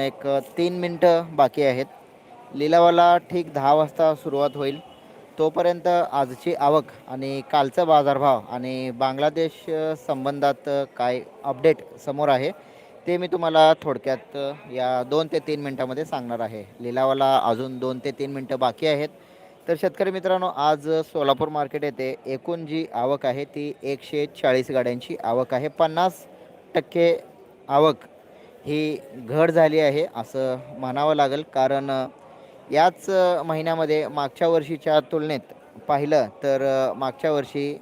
एक तीन मिनटं बाकी आहेत. लिलावाला ठीक दहा वाजता सुरुवात होईल. तोपर्यंत आजची आवक आणि कालचा बाजारभाव आणि बांगलादेश संबंधात काय अपडेट समोर आहे ते मी तुम्हाला थोडक्यात या दोन ते तीन मिनटामध्ये सांगणार आहे. लिलावाला अजून दोन ते तीन मिनटं बाकी आहेत. तर शेतकरी मित्रांनो आज सोलापूर मार्केट येथे एकूण जी आवक आहे ती एकशे चाळीस गाड्यांची आवक आहे. पन्नास टक्के आवक ही घट झाली आहे असं म्हणावं लागेल. कारण याच महिन्यामध्ये मागच्या वर्षीच्या तुलनेत पाहिलं तर मागच्या वर्षी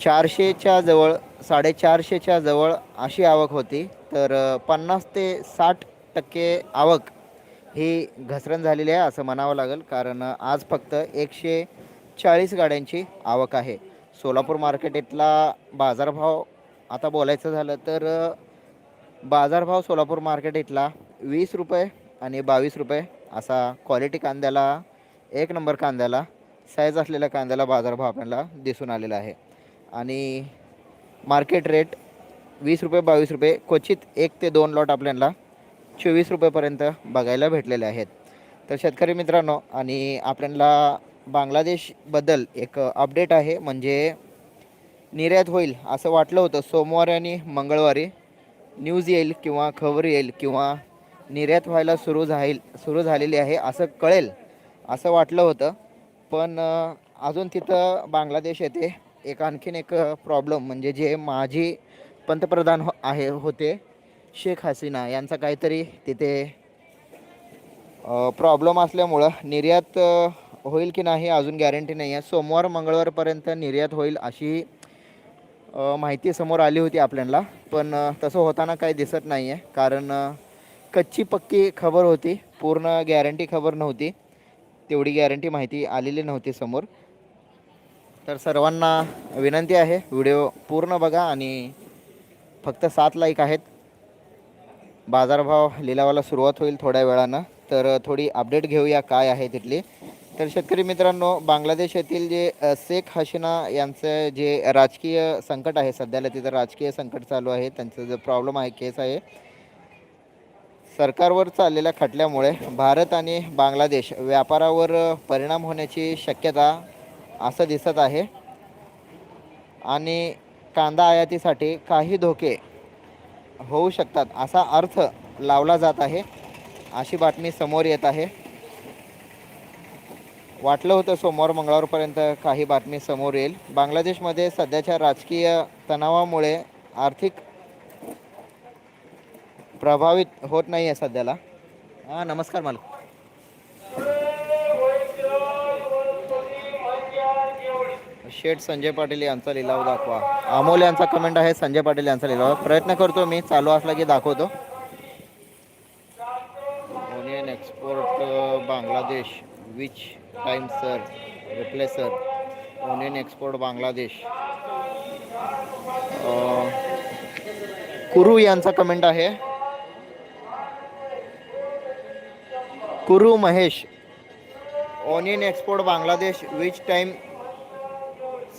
चारशेच्या जवळ साडेचारशेच्या जवळ अशी आवक होती. तर पन्नास ते साठ टक्के आवक ही घसरण झालेली आहे असं म्हणावं लागेल. कारण आज फक्त एकशे चाळीस गाड्यांची आवक आहे. सोलापूर मार्केटेतला बाजारभाव आता बोलायचं झालं तर बाजारभाव सोलापूर मार्केट इथला वीस रुपये आणि बावीस रुपये असा क्वालिटी कांद्याला एक नंबर कांद्याला साईज असलेल्या कांद्याला बाजारभाव आपल्याला दिसून आलेला आहे. आणि मार्केट रेट वीस रुपये बावीस रुपये क्वचित एक ते दोन लॉट आपल्याला चोवीस रुपयेपर्यंत बघायला भेटलेले आहेत. तर शेतकरी मित्रांनो आणि आपल्याला बांगलादेशबद्दल एक अपडेट आहे म्हणजे निर्यात होईल असं वाटलं होतं सोमवारी आणि मंगळवारी. न्यूज येईल किंवा खबर येईल किंवा निर्यात व्हायला सुरू जाईल सुरू झालेली आहे असं कळेल असं वाटलं होतं. पण अजून तिथं बांगलादेश येते एक आणखीन एक प्रॉब्लेम म्हणजे जे माजी पंतप्रधान हो आहे होते शेख हसीना यांचा काहीतरी तिथे प्रॉब्लेम असल्यामुळं निर्यात होईल की नाही अजून गॅरंटी नाही आहे सोमवार मंगळवारपर्यंत निर्यात होईल अशी माहिती समोर आली होती आपल्याला पण तसं होताना काही दिसत नाही आहे कारण कच्ची पक्की खबर होती पूर्ण गॅरंटी खबर नव्हती तेवढी गॅरंटी माहिती आलेली नव्हती समोर. तर सर्वांना विनंती आहे व्हिडिओ पूर्ण बघा आणि फक्त सात लाईक आहेत. बाजारभाव लिलावाला सुरुवात होईल थोड्या वेळानं तर थोडी अपडेट घेऊया काय आहे तिथली. तर शेतकरी मित्रांनो बांगलादेश येथील जे शेख हसीना यांचं जे राजकीय संकट आहे सध्याला तिथं राजकीय संकट चालू आहे त्यांचं जो प्रॉब्लेम आहे केस आहे सरकारवर चाललेल्या खटल्यामुळे भारत आणि बांगलादेश व्यापारावर परिणाम होण्याची शक्यता असं दिसत आहे. आणि कांदा आयातीसाठी काही धोके होऊ शकतात असा अर्थ लावला जात आहे अशी बातमी समोर येत आहे. वाटलं होतं सोमवार मंगळवारपर्यंत काही बातमी समोर येईल. बांगलादेशमध्ये सध्याच्या राजकीय तणावामुळे आर्थिक प्रभावित होत नाही आहे सध्याला. हां नमस्कार मालक. शेठ संजय पाटील यांचा लिलाव दाखवा. अमोल यांचा कमेंट आहे संजय पाटील यांचा लिलाव. प्रयत्न करतो मी चालू असला की दाखवतो. Onion export Bangladesh which time sir reply sir onion export Bangladesh कुरू यांचा कमेंट आहे. कुरू Mahesh onion export Bangladesh which time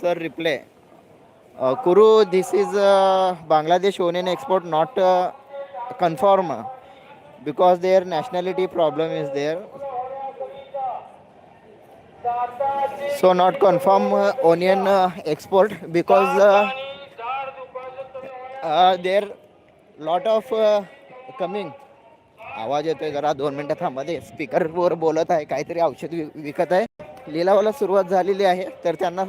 sir reply कुरू this is Bangladesh onion export not confirm because there nationality problem is there so not confirm uh, onion uh, export because uh, uh, there lot of uh, coming. आवाज येतोय जरा दोन मिनटं थांबा दे. स्पीकरवर बोलत आहे काहीतरी औषध विकत आहे. लिलावाला सुरुवात झालेली आहे तर त्यांना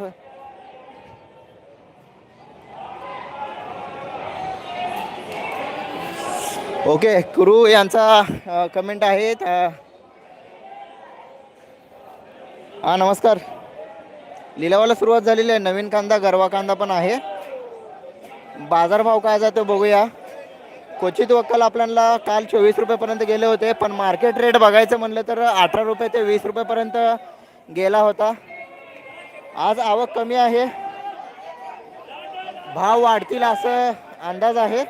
ओके कुरू यांचा uh, कमेंट आहे. हां नमस्कार. लिलावाला सुरुवात झालेली आहे. नवीन कांदा गरवा कांदा पण आहे. बाजारभाव काय जातो बघूया. क्वचित वक्कल आपल्याला काल चोवीस रुपयेपर्यंत गेले होते पण मार्केट रेट बघायचं म्हणलं तर अठरा रुपये ते वीस रुपयेपर्यंत गेला होता. आज आवक कमी आहे. भाव वाढतील असं अंदाज आहे.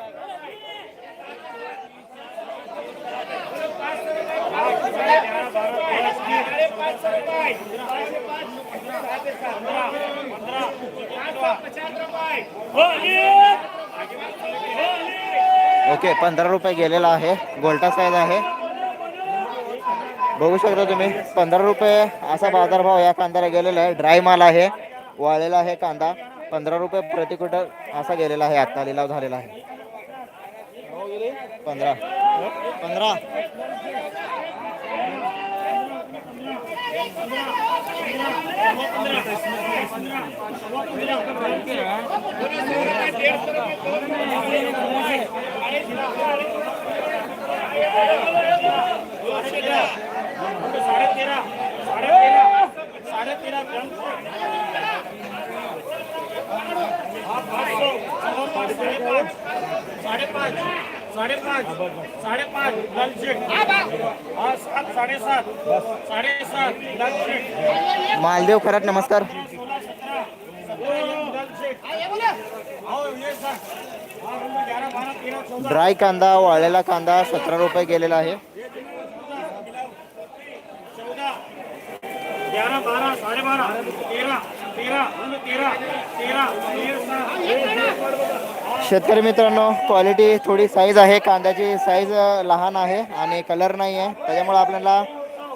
ओके पंधरा रुपये गेलेला आहे. गोल्टा साईज आहे. बघू शकता तुम्ही पंधरा रुपये असा बाजारभाव या कांद्याला गेलेला आहे. ड्राय माल आहे वाळलेला आहे कांदा. पंधरा रुपये प्रति क्विंटल असा गेलेला आहे. आत्ता लिलाव झालेला आहे. पंधरा. पंधरा. साढ़े तेरह साढ़े साढ़े पाँच साढ़े पाँच लाल शेख हाँ सात साढ़े सात साढ़े सात लाल शेख मालदेव खरात नमस्कार लाल ये सर हाँ ड्राय कांदा वाळलेला कांदा सतरा रुपये गेलेला आहे. ग्यारह बारह साढ़े बारह शेतकरी मित्रांनो क्वालिटी थोडी साईज आहे कांद्याची साईज लहान आहे आणि कलर नाही आहे. त्याच्यामुळे आपल्याला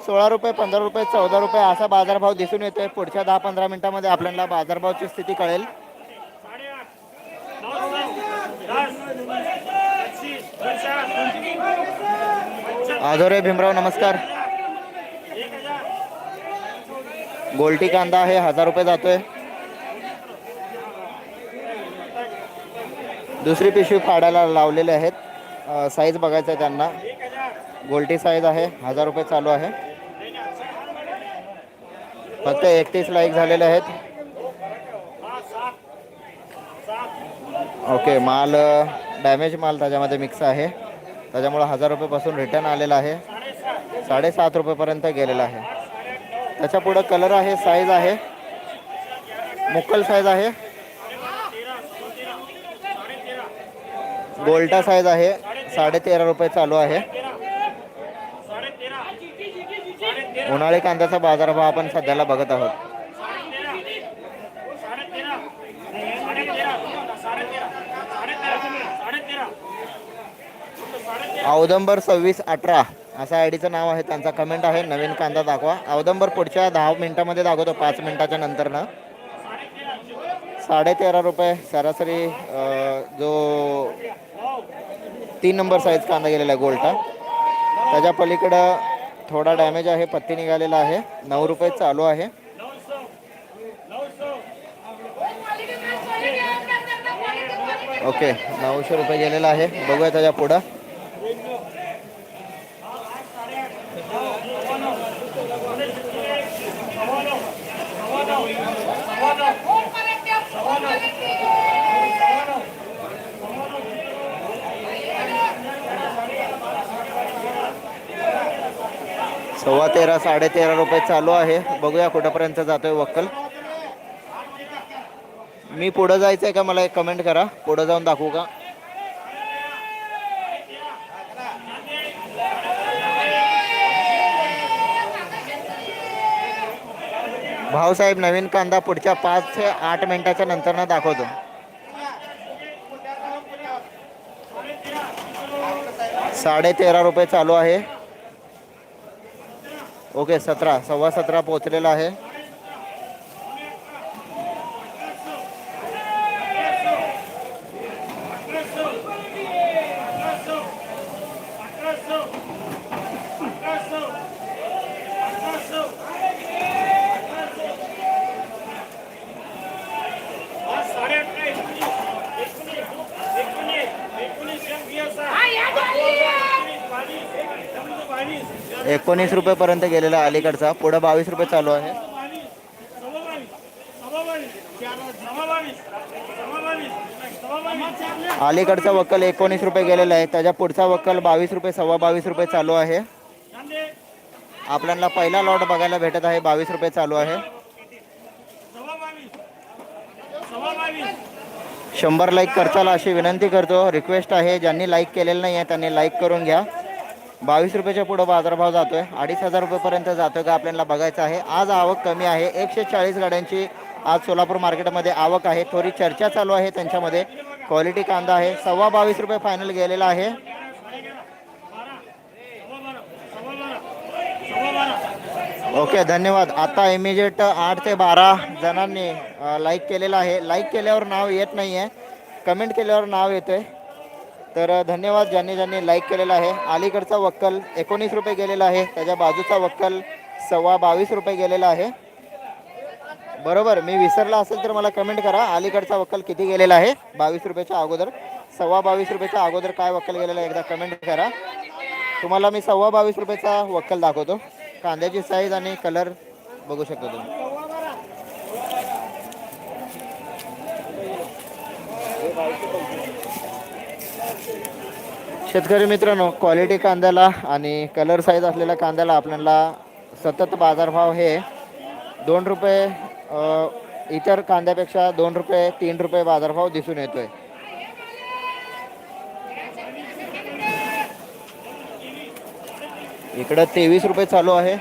सोळा रुपये पंधरा रुपये चौदा रुपये असा बाजारभाव दिसून येतोय. पुढच्या दहा पंधरा मिनिटामध्ये आपल्याला बाजारभावची स्थिती कळेल. आधोरे भीमराव नमस्कार एक हजार गोल्टी कांदा आहे हजार रुपये जातोय. दुसरी पिशवी फाडायला लावलेले आहेत. साईज बघायचं आहे त्यांना. गोल्टी साईज आहे हजार रुपये चालू आहे. फक्त एकतीस लाईक झालेले आहेत. ओके माल डॅमेज माल त्याच्यामध्ये मिक्स आहे. त्याच्यामुळं हजार रुपयेपासून रिटर्न आलेला आहे. साडेसात रुपयेपर्यंत गेलेला आहे. त्याच्या पुढं कलर आहे साईज आहे. मुक्कल साईज आहे. गोल्टा साईज आहे. साडे तेरा रुपये चालू आहे. उन्हाळी कांद्याचा बाजारभाव आपण सध्याला बघत आहोत. औदंबर सव्वीस अठरा. असं आय डीचं नाव आहे त्यांचा कमेंट आहे नवीन कांदा दाखवा. औदंबर पुढच्या दहा मिनिटामध्ये दाखवतो पाच मिनिटाच्या नंतर ना साडे तेरा रुपये सरासरी जो तीन नंबर साईज कांदा गेलेला आहे गोल्टा त्याच्या पलीकडं थोडा डॅमेज आहे पत्ती निघालेला आहे. नऊ रुपये चालू आहे. ओके नऊशे रुपये गेलेला आहे. बघूया त्याच्या पुढं. सव्वा तेरा साडे तेरा रुपये चालू आहे. बघूया कुठंपर्यंत जातोय वक्कल. मी पुढं जायचं आहे का? मला एक कमेंट करा. पुढं जाऊन दाखवू का? भाऊसाहेब नवीन कांदा पुढच्या पाच ते आठ मिनिटाच्या नंतर ना दाखवतो. साडे तेरा रुपये चालू आहे. ओके सतरा सव्वा सतरा पोचलेला आहे. एकोणीस रुपयेपर्यंत गेलेला अलीकडचा. पुढं बावीस रुपये चालू आहे. अलीकडचा वक्कल एकोणीस रुपये गेलेला आहे. त्याच्या पुढचा वक्कल बावीस रुपये सव्वा बावीस रुपये चालू आहे. आपल्याला पहिला लॉट बघायला भेटत आहे. बावीस रुपये चालू आहे. शंभर लाईक करताल अशी विनंती करतो. रिक्वेस्ट आहे. ज्यांनी लाईक केलेलं नाही आहे त्यांनी लाईक करून घ्या. बावीस रुपयाच्या पुढं बाजारभाव जातोय. अडीच हजार रुपयेपर्यंत जातोय का आपल्याला बघायचं आहे. आज आवक कमी आहे. एकशे चाळीस गाड्यांची आज सोलापूर मार्केटमध्ये आवक आहे. थोडी चर्चा चालू आहे त्यांच्यामध्ये. क्वालिटी कांदा आहे. सव्वा बावीस रुपये फायनल गेलेला आहे. ओके धन्यवाद. आता इमिजिएट आठ ते बारा जणांनी लाईक केलेलं आहे. लाईक केल्यावर नाव येत नाही आहे कमेंट केल्यावर नाव येतं आहे तर धन्यवाद ज्यांनी ज्यांनी लाईक केलेला आहे. अलीकडचा वक्कल एकोणीस रुपये गेलेला आहे. त्याच्या बाजूचा वक्कल सव्वा बावीस रुपये गेलेला आहे. बरोबर मी विसरला असेल तर मला कमेंट करा. अलीकडचा वक्कल किती गेलेला आहे? बावीस रुपयाच्या अगोदर. सव्वा बावीस रुपयाच्या अगोदर काय वक्कल गेलेला आहे? एकदा कमेंट करा. तुम्हाला मी सव्वा बावीस रुपयाचा वक्कल दाखवतो. कांद्याची साईज आणि कलर बघू शकतो तुम्ही. शेतकरी मित्रांनो क्वालिटी कांद्याला आणि कलर साईज असलेल्या कांद्याला आपल्याला सतत बाजारभाव हे दोन रुपये इतर कांद्यापेक्षा दोन रुपये तीन रुपये बाजारभाव दिसून येतोय. इकडं तेवीस रुपये चालू आहे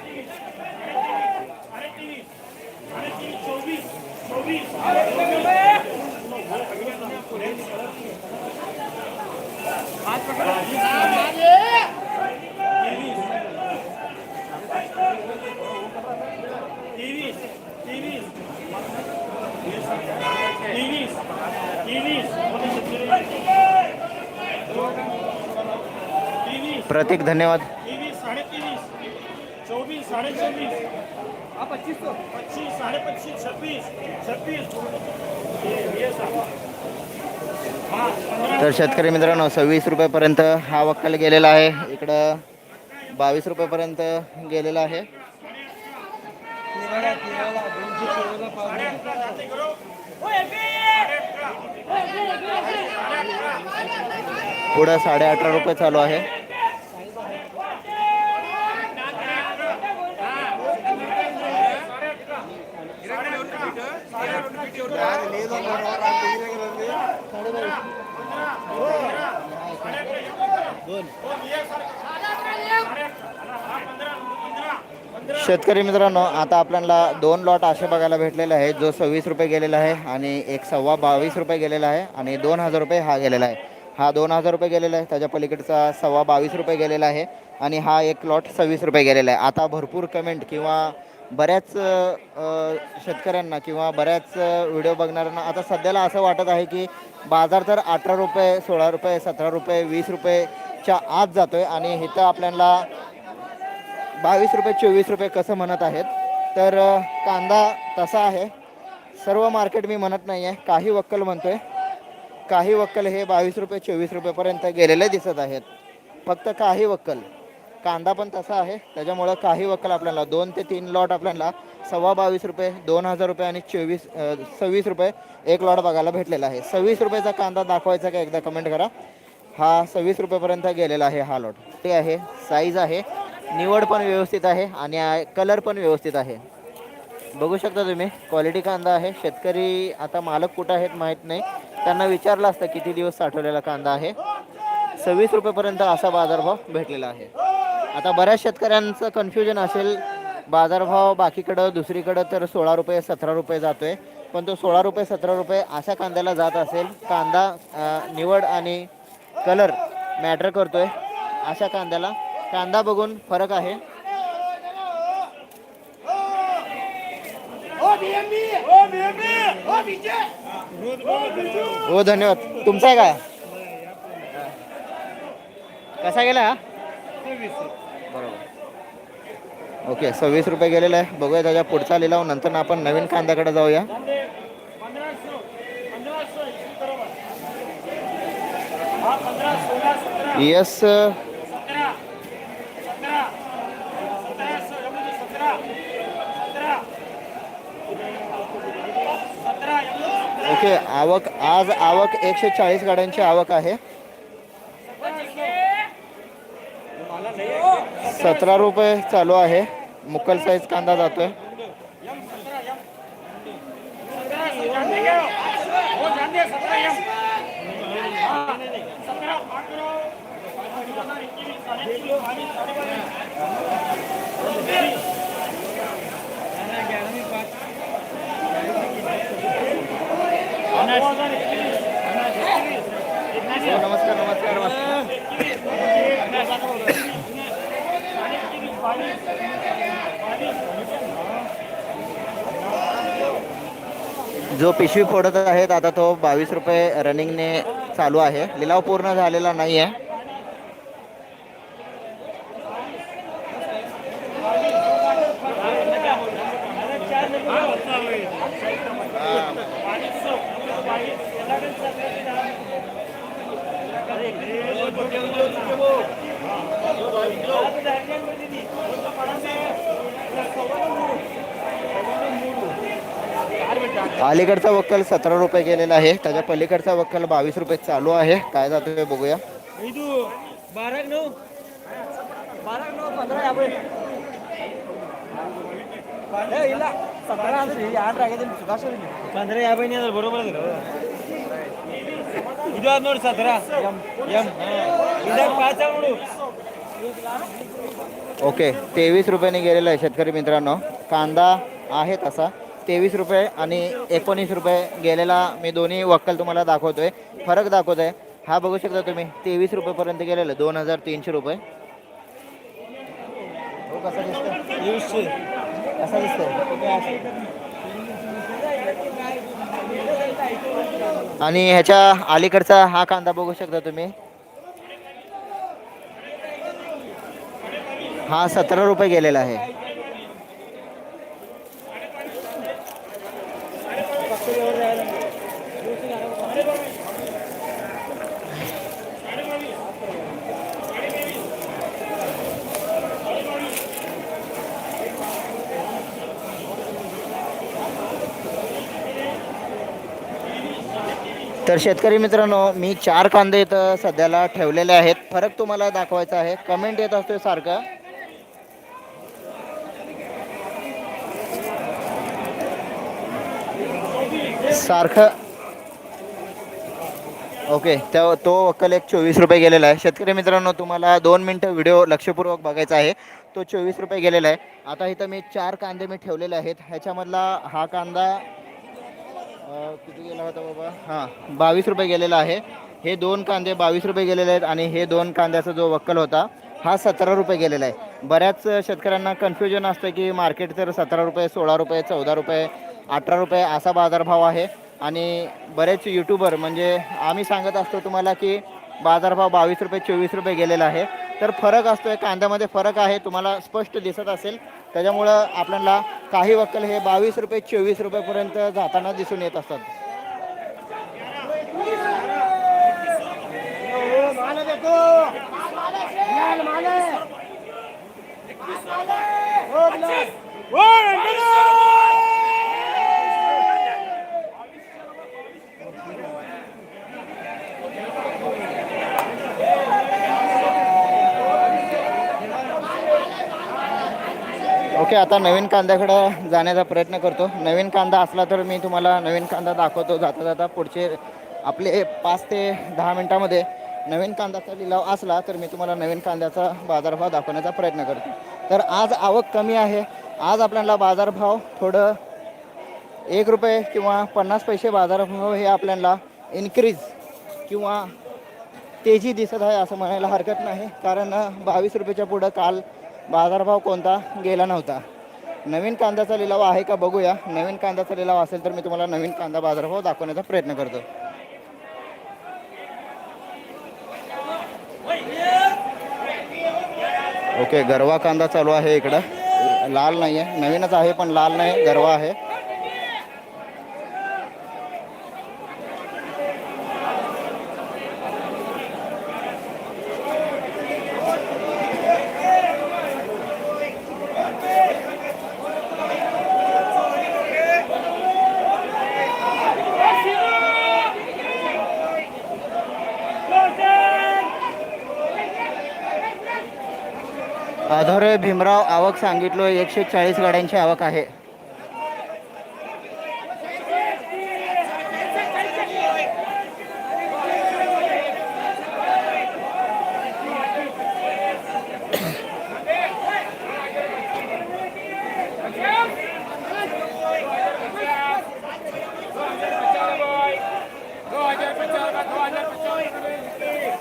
तेवीस तेवीस तेवीस तेवीस तेवीस प्रतीक धन्यवाद तेवीस साडे तेवीस चौबीस साडे चौबीस हा पच्चीस पच्चीस साडे पच्चीस छब्बीस छब्बीस. तर शेतकरी मित्रांनो सव्वीस रुपयेपर्यंत हा वक्कल गेलेला आहे. इकडं बावीस रुपयेपर्यंत गेलेला आहे. पुढं साडे अठरा रुपये चालू आहे. शेतकरी मित्रांनो आता आपल्याला दोन लॉट असे बघायला भेटलेले आहे जो सव्वीस रुपये गेलेला आहे आणि एक सव्वा बावीस रुपये गेलेला आहे आणि दोन हजार रुपये हा गेलेला आहे. हा दोन हजार रुपये गेलेला आहे त्याच्या पलीकडचा सव्वा बावीस रुपये गेलेला आहे आणि हा एक लॉट सव्वीस रुपये गेलेला आहे. आता भरपूर कमेंट किंवा बऱ्याच शेतकऱ्यांना किंवा बऱ्याच व्हिडिओ बघणाऱ्यांना आता सध्याला असं वाटत आहे की बाजार तर अठरा रुपये सोळा रुपये सतरा रुपये वीस रुपयेच्या आत जातोय आणि इथं आपल्याला बावीस रुपये चोवीस रुपये कसं म्हणत आहेत. तर कांदा तसा आहे. सर्व मार्केट मी म्हणत नाही आहे काही वक्कल म्हणतोय. काही वक्कल हे बावीस रुपये चोवीस रुपयेपर्यंत गेलेले दिसत आहेत. फक्त काही वक्कल. कांदा पण तसा आहे. त्याच्यामुळं काही वक्कल आपल्याला दोन ते तीन लॉट आपल्याला सव्वा बावीस रुपये दोन हजार रुपये आणि चोवीस सव्वीस रुपये एक लॉट बघायला भेटलेला आहे. सव्वीस रुपयाचा कांदा दाखवायचा का एकदा कमेंट करा. हा सव्वीस रुपयेपर्यंत गेलेला आहे हा लॉट ते आहे साईज आहे निवड पण व्यवस्थित आहे आणि कलर पण व्यवस्थित आहे. बघू शकता तुम्ही क्वालिटी कांदा आहे. शेतकरी आता मालक कुठं आहेत माहीत नाही. त्यांना विचारलं असतं किती दिवस साठवलेला कांदा आहे. सव्वीस रुपयेपर्यंत असा बाजारभाव भेटलेला आहे. आता बऱ्याच शेतकऱ्यांचं कन्फ्युजन असेल. बाजारभाव बाकीकडं दुसरीकडं तर सोळा रुपये सतरा रुपये जातोय. पण तो सोळा रुपये सतरा रुपये अशा कांद्याला जात असेल. कांदा निवड आणि कलर मॅटर करतोय अशा कांद्याला. कांदा बघून फरक आहे. हो धन्यवाद. तुमचा आहे का? कसा गेला? हा बरोबर. ओके सव्वीस रुपये गेलेला आहे. बघूया त्याच्या पुढचा लिलाव. नंतर आपण नवीन कांद्याकडे जाऊया. येस यस ओके आवक आज आवक एकशे चाळीस गाड्यांची आवक आहे. सतरा रुपये चालू आहे. मुकल साईज कांदा जातोय. नमस्कार नमस्कार नमस्कार. जो पिशवी फोडत आहेत आता तो बावीस रुपये रनिंगने चालू आहे. लिलाव पूर्ण झालेला नाही आहे अलीकडचा वक्कल सतरा रुपये गेलेला आहे त्याच्या पलीकडचा वक्कल बावीस रुपये चालू आहे काय जातोय बघूया बारा नऊ बारा नऊ पंधरा याभे सतरा पंधरा याभे नाही बरोबर ಇದು ಆದ್ ನೋಡಿ ಸತ್ರ ಎಂ ಎಂ ಇದಾಗ ಪಾಚ ನೋಡು ओके तेवीस रुपयाने गेलेला आहे शेतकरी मित्रांनो. कांदा आहे तसा. तेवीस रुपये आणि एकोणीस रुपये गेलेला मी दोन्ही वक्कल तुम्हाला दाखवतोय. फरक दाखवतोय. हा बघू शकता तुम्ही तेवीस रुपयेपर्यंत गेलेलं दोन हजार तीनशे रुपये. हो कसा दिवसशे कसा दिसतोय? आणि ह्याच्या अलीकडचा हा कांदा बघू शकता तुम्ही. हा सतरा रुपये गेलेला आहे. तर शेतकरी मित्रांनो मी चार कांदे इथं सध्याला ठेवलेले आहेत. फरक तुम्हाला दाखवायचा आहे. कमेंट येत असतोय सारखं. सारखं. ओके त्या तो वक्कल एक चोवीस रुपये गेलेला आहे. शेतकरी मित्रांनो तुम्हाला दोन मिनटं व्हिडिओ लक्षपूर्वक बघायचा आहे. तो चोवीस रुपये गेलेला आहे. आता इथं मी चार कांदे मी ठेवलेले आहेत. ह्याच्यामधला हा कांदा किती गेला होता बाबा? हां बावीस रुपये गेलेला आहे. हे दोन कांदे बावीस रुपये गेलेले आहेत आणि हे दोन कांद्याचा जो वक्कल होता हा सतरा रुपये गेलेला आहे. बऱ्याच शेतकऱ्यांना कन्फ्युजन असतं की मार्केट तर सतरा रुपये सोळा रुपये चौदा रुपये अठरा रुपये असा बाजारभाव आहे आणि बरेच यूट्यूबर म्हणजे आम्ही सांगत असतो तुम्हाला की बाजारभाव बावीस रुपये चोवीस रुपये गेलेला आहे तर फरक असतो कांद्यामध्ये फरक आहे तुम्हाला स्पष्ट दिसत असेल त्याच्यामुळं आपल्याला काही वक्कल हे बावीस रुपये चोवीस रुपयेपर्यंत जाताना दिसून येत असतात ओके आता नवीन कांद्याकडं जाण्याचा प्रयत्न करतो. नवीन कांदा असला तर मी तुम्हाला नवीन कांदा दाखवतो जाता जाता पुढचे आपले पाच ते दहा मिनटामध्ये नवीन कांद्याचा लिलाव असला तर मी तुम्हाला नवीन कांद्याचा बाजारभाव दाखवण्याचा प्रयत्न करतो. तर आज आवक कमी आहे. आज आपल्याला बाजारभाव थोडं एक रुपये किंवा पन्नास पैसे बाजारभाव हे आपल्याला इन्क्रीज किंवा तेजी दिसत आहे असं म्हणायला हरकत नाही. कारण बावीस रुपयाच्या पुढं काल बाजारभाव कोणता गेला नव्हता. नवीन कांद्याचा लिलाव आहे का बघूया. नवीन कांद्याचा लिलाव असेल तर मी तुम्हाला नवीन कांदा बाजारभाव दाखवण्याचा प्रयत्न करतो. ओके गरवा कांदा चालू आहे इकडं. लाल नाही आहे नवीनच आहे पण लाल नाही गरवा आहे. आधारे भीमराव आवक सांगितलो एकशे चाळीस गाड्यांची आवक आहे.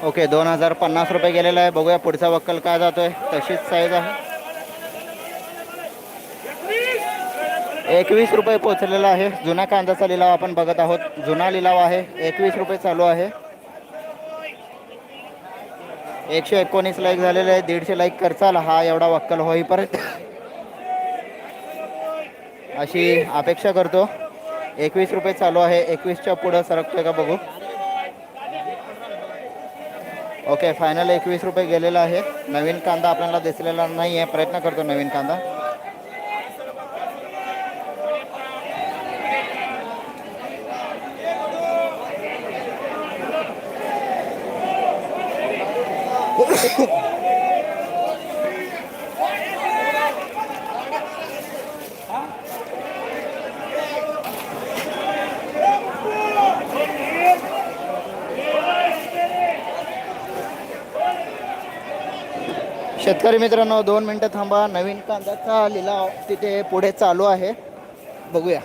ओके दोन हजार पन्नास रुपये गेलेला आहे. बघूया पुढचा वक्कल काय जातोय. तशीच साईज आहे. एकवीस रुपये पोचलेला आहे. जुना कांद्याचा लिलाव आपण बघत आहोत. जुना लिलाव आहे. एकवीस रुपये चालू आहे. एकशे एकोणीस लाईक झालेले आहे. दीडशे लाईक करचाल. हा एवढा वक्कल होईपर्यंत. अशी अपेक्षा करतो. एकवीस रुपये चालू आहे. एकवीसच्या पुढं सरकतोय का बघू. ओके फायनल एकवीस रुपये गेलेला आहे नवीन कांदा आपल्याला दिसलेला नाही आहे प्रयत्न करतो नवीन कांदा. शेतकरी मित्रांनो दोन मिनटं थांबा. नवीन कांद्याचा लिलाव तिथे पुढे चालू आहे. बघूया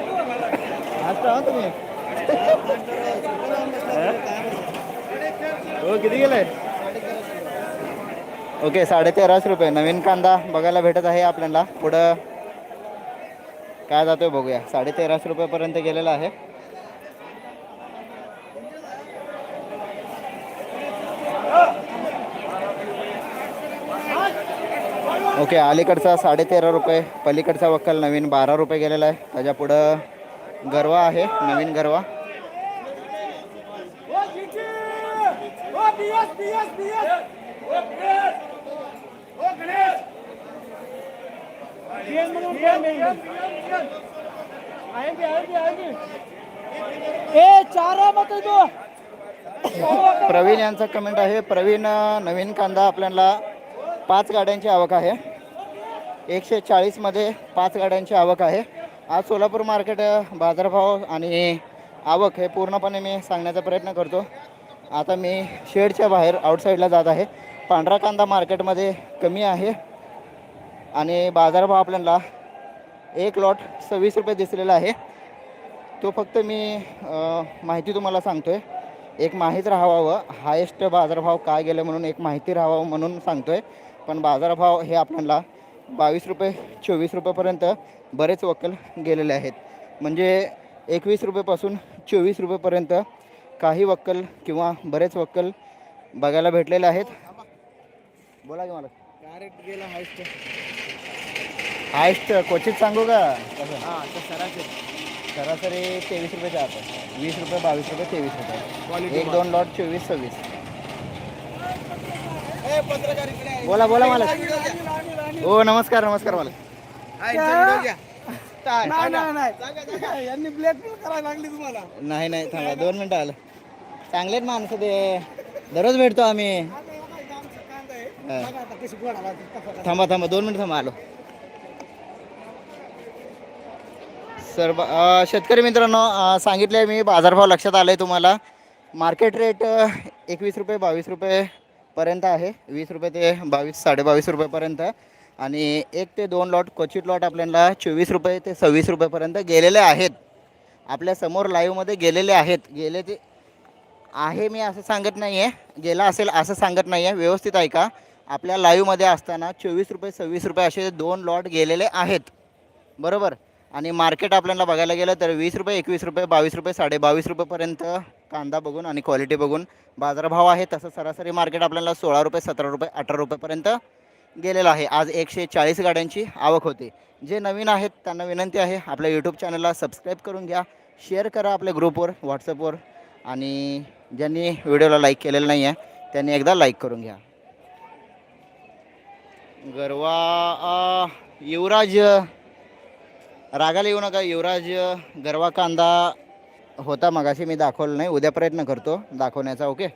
आता हा तुम्ही हो किती गेलाय ओके साडेतेराशे रुपये. नवीन कांदा बघायला भेटत आहे आपल्याला. पुढं काय जातोय बघूया. साडेतेराशे रुपयेपर्यंत गेलेला आहे. ओके अलीकडचा साडेतेरा रुपये पलीकडचा वक्कल नवीन बारा रुपये गेलेला आहे. त्याच्या पुढं गरवा आहे नवीन गरवा. ए चारा मत दो प्रवीण यांचा कमेंट आहे. प्रवीण नवीन कांदा आपल्याला पाच गाड्यांची आवक आहे. एकशे चाळीसमध्ये पाच गाड्यांची आवक आहे. आज सोलापूर मार्केट बाजारभाव आणि आवक हे पूर्णपणे मी सांगण्याचा प्रयत्न करतो. आता मी शेडच्या बाहेर आउटसाईडला जात आहे. पांढरा कांदा मार्केटमध्ये कमी आहे. आणि बाजारभाव आपल्याला एक लॉट सव्वीस रुपये दिसलेला आहे. तो फक्त मी माहिती तुम्हाला सांगतो आहे एक माहीत राहावं हायेस्ट बाजारभाव काय गेलं म्हणून एक माहिती राहावं म्हणून सांगतो आहे पण बाजारभाव हे आपल्याला बावीस रुपये चोवीस रुपयेपर्यंत बरेच वकल गेलेले आहेत. म्हणजे एकवीस रुपयेपासून चोवीस रुपयेपर्यंत काही वक्कल किंवा बरेच वक्कल बघायला भेटलेले आहेत. बोला की मला डायरेक्ट गेला हायस्ट क्वचित सांगू का? कसं हा तर सरासरी. सरासरी तेवीस आत आहे. वीस रुपये बावीस रुपये तेवीस रुपये. एक दोन लॉट चोवीस सव्वीस. बोला बोला मला. हो नमस्कार नमस्कार मला. नाही, नाही, नाही. यांनी ब्लॅकमेल करायला लागली तुम्हाला. नाही नाही थांबा दोन मिनटं आलं. चांगलेत माणसं ते. दररोज भेटतो आम्ही. थांबा थांबा दोन मिनिट थांबा आलो. सर ब- शेतकरी मित्रांनो अं, सांगितले मी बाजारभाव लक्षात आले तुम्हाला. मार्केट रेट एकवीस रुपये बावीस रुपयेपर्यंत आहे. वीस रुपये ते बावीस साडेबावीस रुपयेपर्यंत आणि एक ते दोन लॉट क्वचित लॉट आपल्याला चोवीस रुपये ते सव्वीस रुपयेपर्यंत गेलेले आहेत. आपल्यासमोर लाईव्हमध्ये गेलेले आहेत. गेले ते आहे मी असं सांगत नाही आहे गेला असेल असं सांगत नाही आहे व्यवस्थित ऐका आपल्या लाईव्हमध्ये असताना चोवीस रुपये सव्वीस रुपये असे दोन लॉट गेलेले आहेत. बरोबर? आणि मार्केट आपल्याला बघायला गेलं तर वीस रुपये एकवीस रुपये बावीस रुपये साडे बावीस रुपयेपर्यंत कांदा बघून आणि क्वालिटी बघून बाजारभाव आहे. तसं सरासरी मार्केट आपल्याला सोळा रुपये सतरा रुपये अठरा रुपयेपर्यंत गेलेलं आहे. आज एकशे चाळीस गाड्यांची आवक होते. जे नवीन आहेत त्यांना विनंती आहे आपल्या यूट्यूब चॅनलला सबस्क्राईब करून घ्या. शेअर करा आपल्या ग्रुपवर व्हॉट्सअपवर आणि ज्यांनी व्हिडिओला लाईक केलेलं नाही आहे त्यांनी एकदा लाईक करून घ्या. गरवा युवराज रागाला येऊ नका. युवराज गरवा कांदा होता मगाशी मी दाखवलं नाही. उद्या प्रयत्न करतो दाखवण्याचा ओके?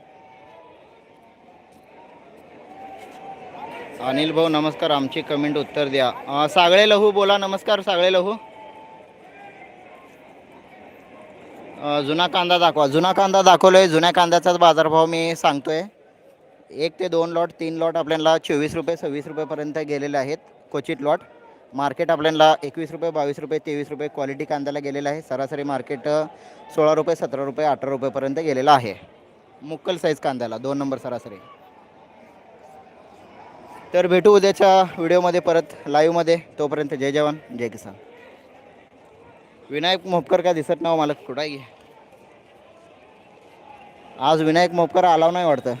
अनिल भाऊ नमस्कार. आमची कमेंट उत्तर द्या. सागळे लहू बोला. नमस्कार सागळे लहू. जुना कांदा दाखवा. जुना कांदा दाखवलोय. जुन्या कांद्याचाच बाजारभाव मी सांगतोय. एक ते दोन लॉट तीन लॉट आपल्याला चोवीस रुपये सव्वीस रुपयेपर्यंत गेलेले आहेत क्वचित लॉट मार्केट आपल्याला एकवीस रुपये बावीस रुपये तेवीस रुपये क्वालिटी कांद्याला गेलेलं आहे. सरासरी मार्केट सोळा रुपये सतरा रुपये अठरा रुपयेपर्यंत गेलेला आहे. मुक्कल साईज कांद्याला दोन नंबर सरासरी. तर भेटू उद्याच्या व्हिडिओमध्ये परत लाईव्हमध्ये तोपर्यंत जय जवान जय किसान. विनायक मोपकर का दिसत नाही मला कुठं आहे? आज विनायक मोपकर आलाव नाही वाटतं.